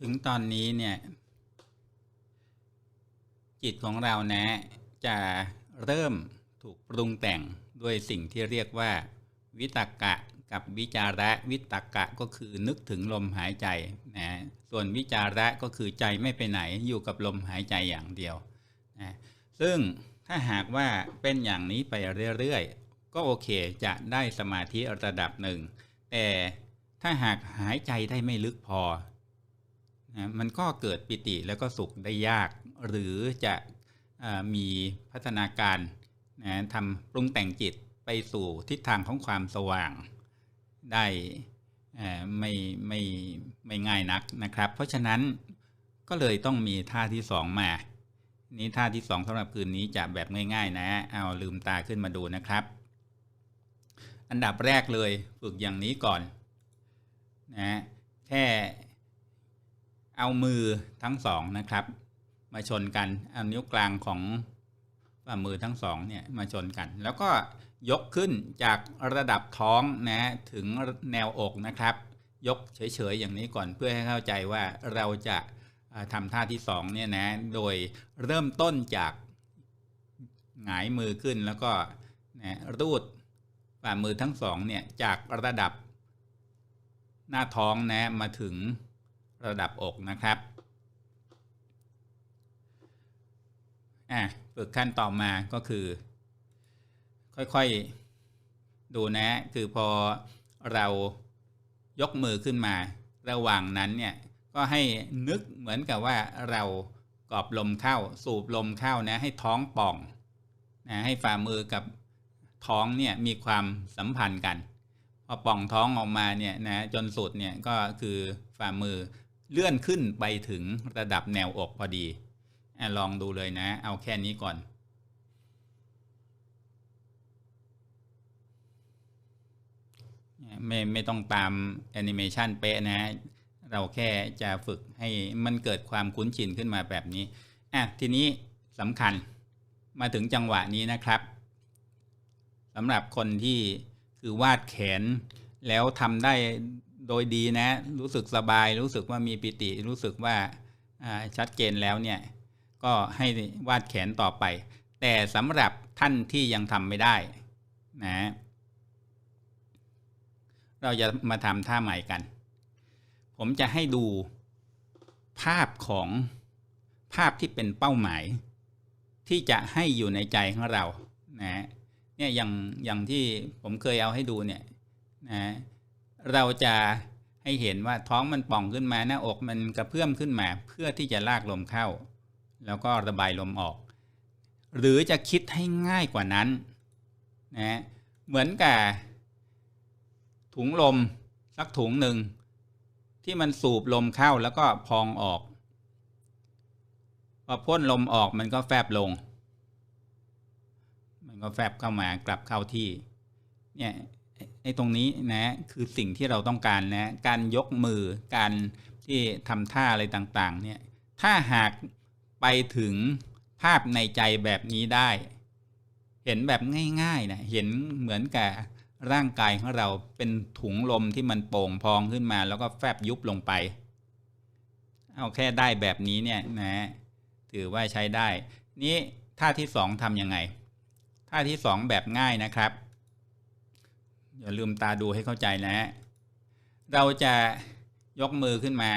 ถึงตอนนี้เนี่ย จิตของเรานะจะเริ่มถูกปรุงแต่งด้วยสิ่งที่เรียกว่า วิตกะกับวิจาระวิตกะก็คือนึกถึงลมหายใจนะส่วนวิจาระก็คือใจไม่ไปไหนอยู่กับลมหายใจอย่างเดียวนะซึ่งถ้าหากว่าเป็นอย่างนี้ไปเรื่อยๆ ก็โอเคจะได้สมาธิระดับหนึ่ง แต่ถ้าหากหายใจได้ไม่ลึกพอ นะมันก็เกิดปิติแล้วก็สุขได้ยาก หรือจะมีพัฒนาการนะทำปรุงแต่งจิตไปสู่ทิศทางของความสว่างได้ไม่ไม่ไม่ง่ายนักนะครับ เพราะฉะนั้นก็เลยต้องมีท่าที่สองมา นี้ท่าที่สองสำหรับคืนนี้จะแบบง่าย ๆ นะ เอาลืมตาขึ้นมาดูนะครับ อันดับแรกเลยฝึกอย่างนี้ก่อนนะแค่ เอามือทั้งสองนะครับ มาชนกันเอานิ้วกลางของฝ่ามือทั้งสองเนี่ยมาชนกัน แล้วก็ยกขึ้นจากระดับท้องนะถึงแนวอกนะครับ ยกเฉยๆอย่างนี้ก่อนเพื่อให้เข้าใจว่าเราจะทำท่าที่สองเนี่ยนะโดยเริ่มต้นจากหงายมือขึ้นแล้วก็นะรูดฝ่ามือทั้งสองเนี่ยจากระดับหน้าท้องนะมาถึง ระดับอกนะครับอะฝึกขั้นต่อมาก็คือ ค่อยๆดูนะคือพอเรายกมือขึ้นมา ระหว่างนั้นเนี่ยก็ให้นึกเหมือนกับว่าเรากอบลมเข้าสูบลมเข้านะให้ท้องป่องนะให้ฝ่ามือกับท้องเนี่ยมีความสัมพันธ์กัน พอป่องท้องออกมาเนี่ยนะจนสุดเนี่ยก็คือฝ่ามือ เลื่อนขึ้นไปถึงระดับแนวอกพอดีอลองดูเลยนะ เอาแค่นี้ก่อน ไม่ไม่ต้องตามแอนิเมชันเป๊ะนะ เราแค่จะฝึกให้มันเกิดความคุ้นชินขึ้นมาแบบนี้ อะ ทีนี้สำคัญมาถึงจังหวะนี้นะครับสำหรับคนที่คือวาดแขนแล้วทำได้ โดยดีนะ รู้สึกสบาย รู้สึกว่ามีปิติ รู้สึกว่าชัดเจนแล้วเนี่ย ก็ให้วาดแขนต่อไป แต่สำหรับท่านที่ยังทำไม่ได้นะ เราจะมาทำท่าใหม่กัน ผมจะให้ดูภาพของภาพที่เป็นเป้าหมาย ที่จะให้อยู่ในใจของเรานะเนี่ยอย่างอย่างที่ผมเคยเอาให้ดูเนี่ยนะ เราจะให้เห็นว่าท้องมันป่องขึ้นมาหน้าอกมันกระเพื่อมขึ้นมา เพื่อที่จะลากลมเข้า แล้วก็ระบายลมออก หรือจะคิดให้ง่ายกว่านั้นนะเหมือนกับถุงลมสักถุงหนึ่งที่มันสูบลมเข้าแล้วก็พองออกพอพ่นลมออกมันก็แฟบลง มันก็แฟบเข้ามากลับเข้าที่เนี่ย ไอ้ตรงนี้นะคือสิ่งที่เราต้องการนะการยกมือการที่ทำท่าอะไรต่างๆเนี่ยถ้าหากไปถึงภาพในใจแบบนี้ได้ เห็นแบบง่ายๆนะเห็นเหมือนกับร่างกายของเราเป็นถุงลมที่มันโป่งพองขึ้นมา แล้วก็แฟบยุบลงไป เอาแค่ได้แบบนี้เนี่ยนะถือว่าใช้ได้ นี้ท่าที่สองทำยังไง ท่าที่สองแบบง่ายนะครับ อย่าลืมตาดูให้เข้าใจนะเราจะยกมือขึ้นมา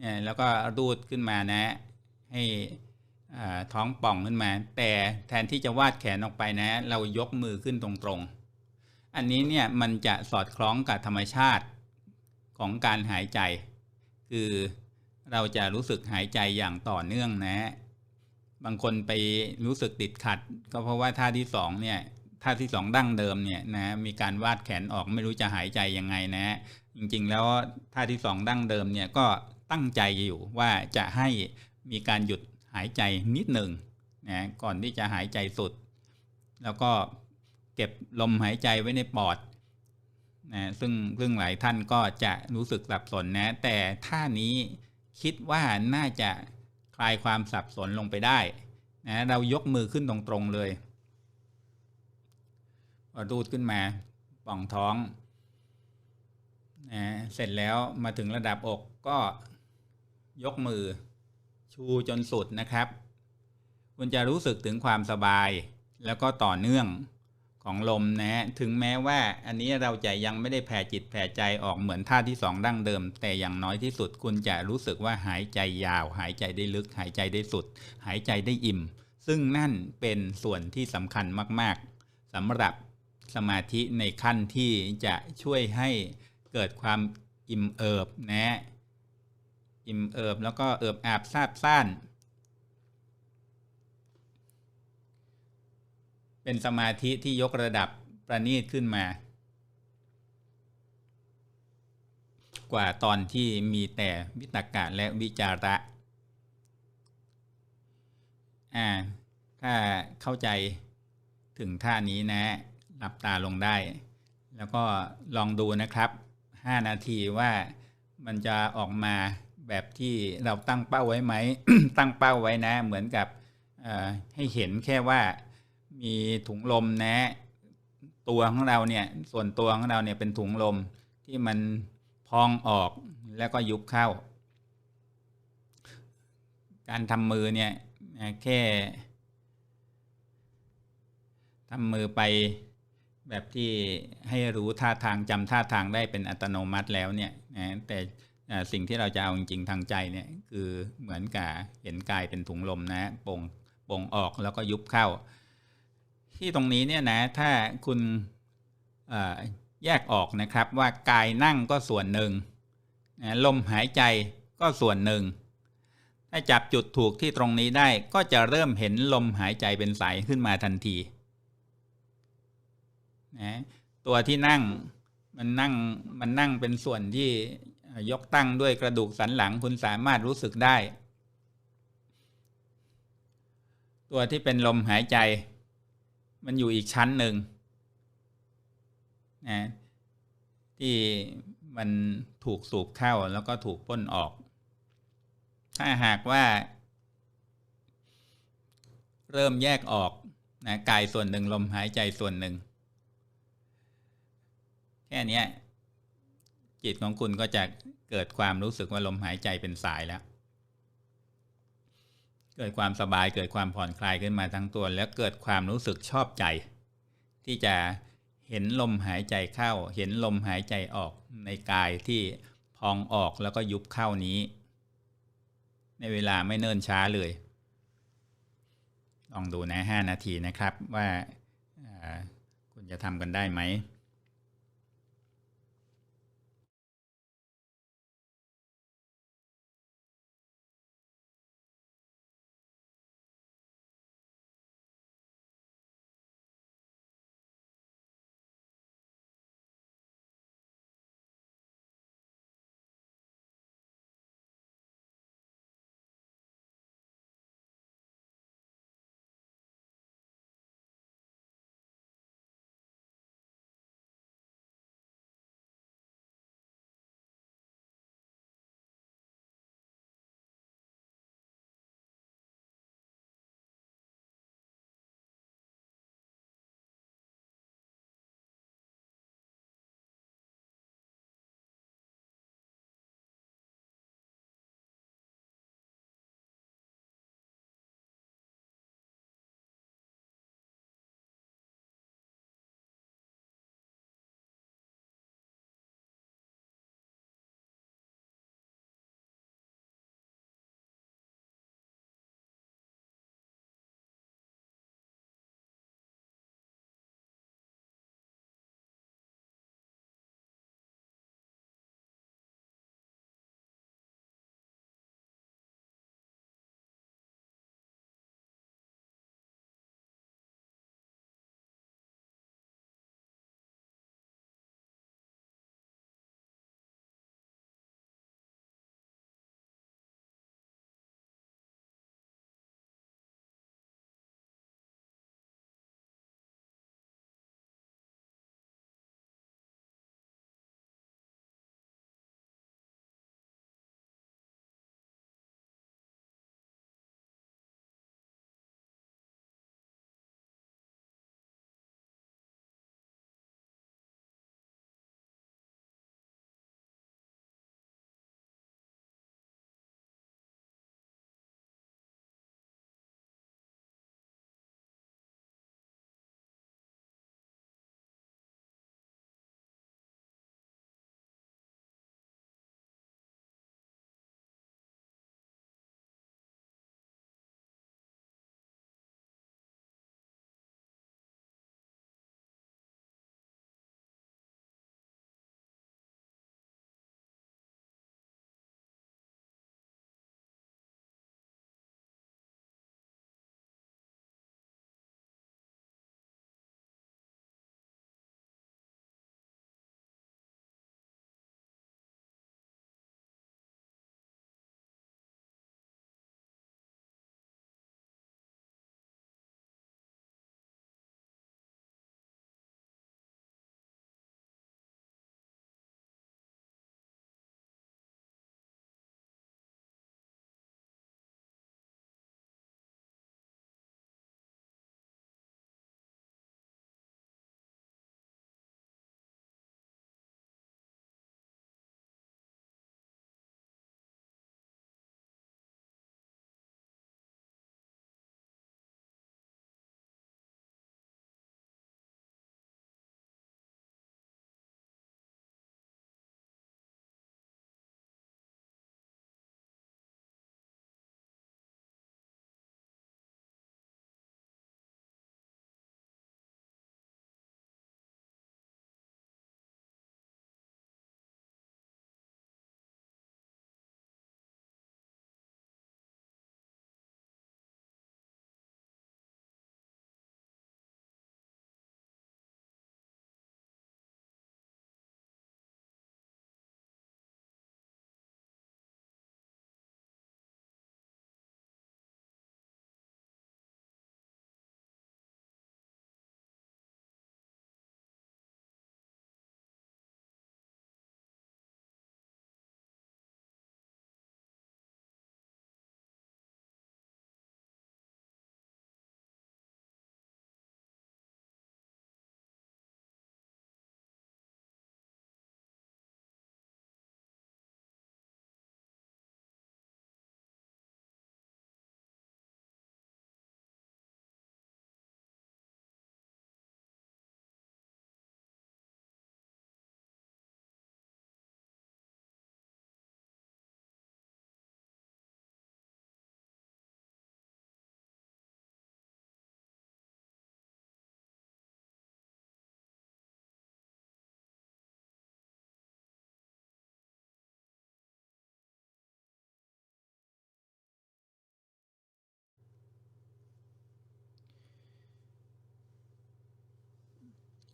เนี่ยแล้วก็รูดขึ้นมานะ ให้ท้องป่องขึ้นมา แต่แทนที่จะวาดแขนออกไปนะ เรายกมือขึ้นตรงๆ อันนี้เนี่ยมันจะสอดคล้องกับธรรมชาติของการหายใจ คือเราจะรู้สึกหายใจอย่างต่อเนื่องนะ บางคนไปรู้สึกติดขัด ก็เพราะว่าท่าที่สองเนี่ย ท่าที่สองดั้งเดิมเนี่ยนะมีการวาดแขนออกไม่รู้จะหายใจยังไงนะ จริงๆ แล้วท่าที่สองดั้งเดิมเนี่ยก็ตั้งใจอยู่ว่าจะให้มีการหยุดหายใจนิดหนึ่งนะก่อนที่จะหายใจสุด แล้วก็เก็บลมหายใจไว้ในปอดนะซึ่งซึ่งหลายท่านก็จะรู้สึกสับสนนะ แต่ท่านี้คิดว่าน่าจะคลายความสับสนลงไปได้นะเรายกมือขึ้นตรงๆเลย รูดขึ้นมาป่องท้องนะเสร็จแล้วมาถึงระดับอกก็ยกมือ ชูจนสุดนะครับ คุณจะรู้สึกถึงความสบายแล้วก็ต่อเนื่องของลมนะฮะถึงแม้ว่าอันนี้เราจะยังไม่ได้แผ่จิตแผ่ใจออกเหมือนท่าที่สองดั้งเดิม แต่อย่างน้อยที่สุดคุณจะรู้สึกว่าหายใจยาว หายใจได้ลึก หายใจได้สุด หายใจได้อิ่ม ซึ่งนั่นเป็นส่วนที่สำคัญมาก ๆสำหรับ สมาธิในขั้นที่จะช่วยให้เกิดความอิ่มเอิบนะ อิ่มเอิบแล้วก็เอิบอาบซาบซ่าน เป็นสมาธิที่ยกระดับประณีตขึ้นมา กว่าตอนที่มีแต่วิตกะและวิจาระอ่าถ้าเข้าใจถึงท่านี้นะ หลับตาลงได้ แล้วก็ลองดูนะครับ 5 นาทีว่ามันจะออกมาแบบที่เราตั้งเป้าไว้ไหม ตั้งเป้าไว้นะ เหมือนกับให้เห็นแค่ว่ามีถุงลมนะ ตัวของเราเนี่ยส่วนตัวของเราเนี่ยเป็นถุงลมที่มันพองออกแล้วก็ยุบเข้า การทำมือเนี่ยแค่ทำมือไป แบบที่ให้รู้ท่าทางจำท่าทางได้เป็นอัตโนมัติแล้วเนี่ยนะแต่สิ่งที่เราจะเอาจริงๆทางใจเนี่ยคือเหมือนกับเห็นกายเป็นถุงลมนะโป่งโป่งออกแล้วก็ยุบเข้า ที่ตรงนี้เนี่ยนะถ้าคุณแยกออกนะครับว่ากายนั่งก็ส่วนหนึ่งนะลมหายใจก็ส่วนหนึ่ง ถ้าจับจุดถูกที่ตรงนี้ได้ก็จะเริ่มเห็นลมหายใจเป็นสายขึ้นมาทันที นะตัวที่นั่งมันนั่งมันนั่งเป็นส่วนที่ยกตั้งด้วยกระดูกสันหลังคุณสามารถรู้สึกได้ ตัวที่เป็นลมหายใจ มันอยู่อีกชั้นหนึ่งนะที่มันถูกสูบเข้าแล้วก็ถูกพ่นออก ถ้าหากว่า เริ่มแยกออกนะกายส่วนหนึ่งลมหายใจส่วนหนึ่ง ค่นี้จิตของคุณก็จะเกิดความรู้สึกว่าลมหายใจเป็นสายแล้ว เกิดความสบายเกิดความผ่อนคลายขึ้นมาทั้งตัว แล้วเกิดความรู้สึกชอบใจ ที่จะเห็นลมหายใจเข้า เห็นลมหายใจออกในกายที่พองออกแล้วก็ยุบเข้านี้ ในเวลาไม่เนิ่นช้าเลย ลองดูนะห้านาทีนะครับว่าคุณจะทำกันได้ไหม